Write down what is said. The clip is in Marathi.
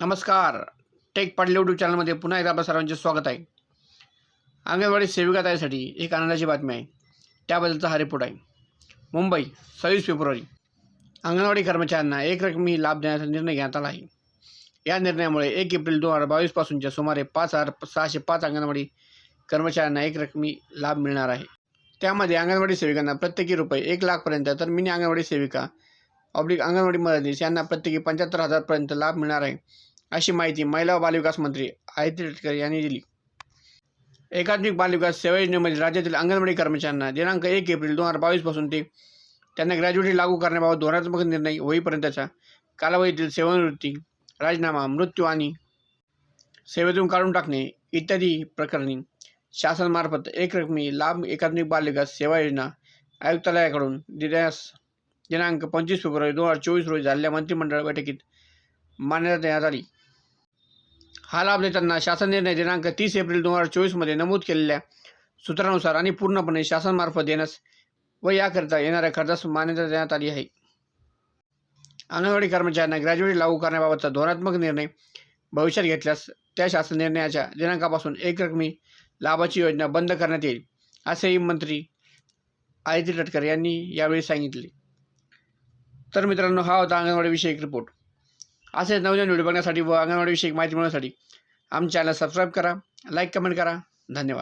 नमस्कार. टेक पाडले यूट्यूब चॅनलमध्ये पुन्हा एकदा आपल्या सर्वांचे स्वागत आहे. अंगणवाडी सेविका ताईसाठी एक आनंदाची बातमी आहे. त्याबद्दलचा हा रिपोर्ट आहे. मुंबई सव्वीस फेब्रुवारी. अंगणवाडी कर्मचाऱ्यांना एक रकमी लाभ देण्याचा निर्णय घेण्यात आला आहे. या निर्णयामुळे एक एप्रिल दोन हजार बावीसपासूनच्या सुमारे पाच हजार सहाशे पाच अंगणवाडी कर्मचाऱ्यांना एक रकमी लाभ मिळणार आहे. त्यामध्ये अंगणवाडी सेविकांना प्रत्येकी रुपये एक लाखपर्यंत तर मिनी अंगणवाडी सेविका ऑब्लिक अंगणवाडी मदतीस यांना प्रत्येकी पंच्याहत्तर हजारपर्यंत लाभ मिळणार आहे अशी माहिती महिला व बालविकास मंत्री आदित्य तटकरे यांनी दिली. एकात्मिक बालविकास सेवा योजनेमध्ये राज्यातील अंगणवाडी कर्मचाऱ्यांना दिनांक एक एप्रिल दोन हजार बावीसपासून ते त्यांना ग्रॅज्युएटी लागू करण्याबाबत धोरणात्मक निर्णय होईपर्यंतचा कालावधीतील सेवानिवृत्ती राजीनामा मृत्यू आणि सेवेतून काढून टाकणे इत्यादी प्रकरणी शासनामार्फत एकरकमी लाभ एकात्मिक बालविकास सेवा योजना आयुक्तालयाकडून देण्यास दिनांक पंचवीस फेब्रुवारी दोन हजार चोवीस रोजी झालेल्या मंत्रिमंडळ बैठकीत मान्यता देण्यात आली. हा लाभ देताना शासन निर्णय दिनांक तीस एप्रिल दोन हजार चोवीसमध्ये नमूद केलेल्या सूत्रानुसार आणि पूर्णपणे शासनामार्फत देण्यास व याकरिता येणाऱ्या खर्चास मान्यता देण्यात आली आहे. अंगणवाडी कर्मचाऱ्यांना ग्रॅज्युएटी लागू करण्याबाबतचा धोरणात्मक निर्णय भविष्यात घेतल्यास त्या शासन निर्णयाच्या दिनांकापासून एकरकमी लाभाची योजना बंद करण्यात येईल असेही मंत्री आदित्य तटकर यांनी यावेळी सांगितले. तर मित्रांनो हा होता अंगणवाडीविषयी एक रिपोर्ट असेच नवनवीन व्हिडिओ बघण्यासाठी व अंगणवाडीविषयी माहिती मिळवण्यासाठी आमच्या चॅनल सबस्क्राईब करा लाईक कमेंट करा. धन्यवाद.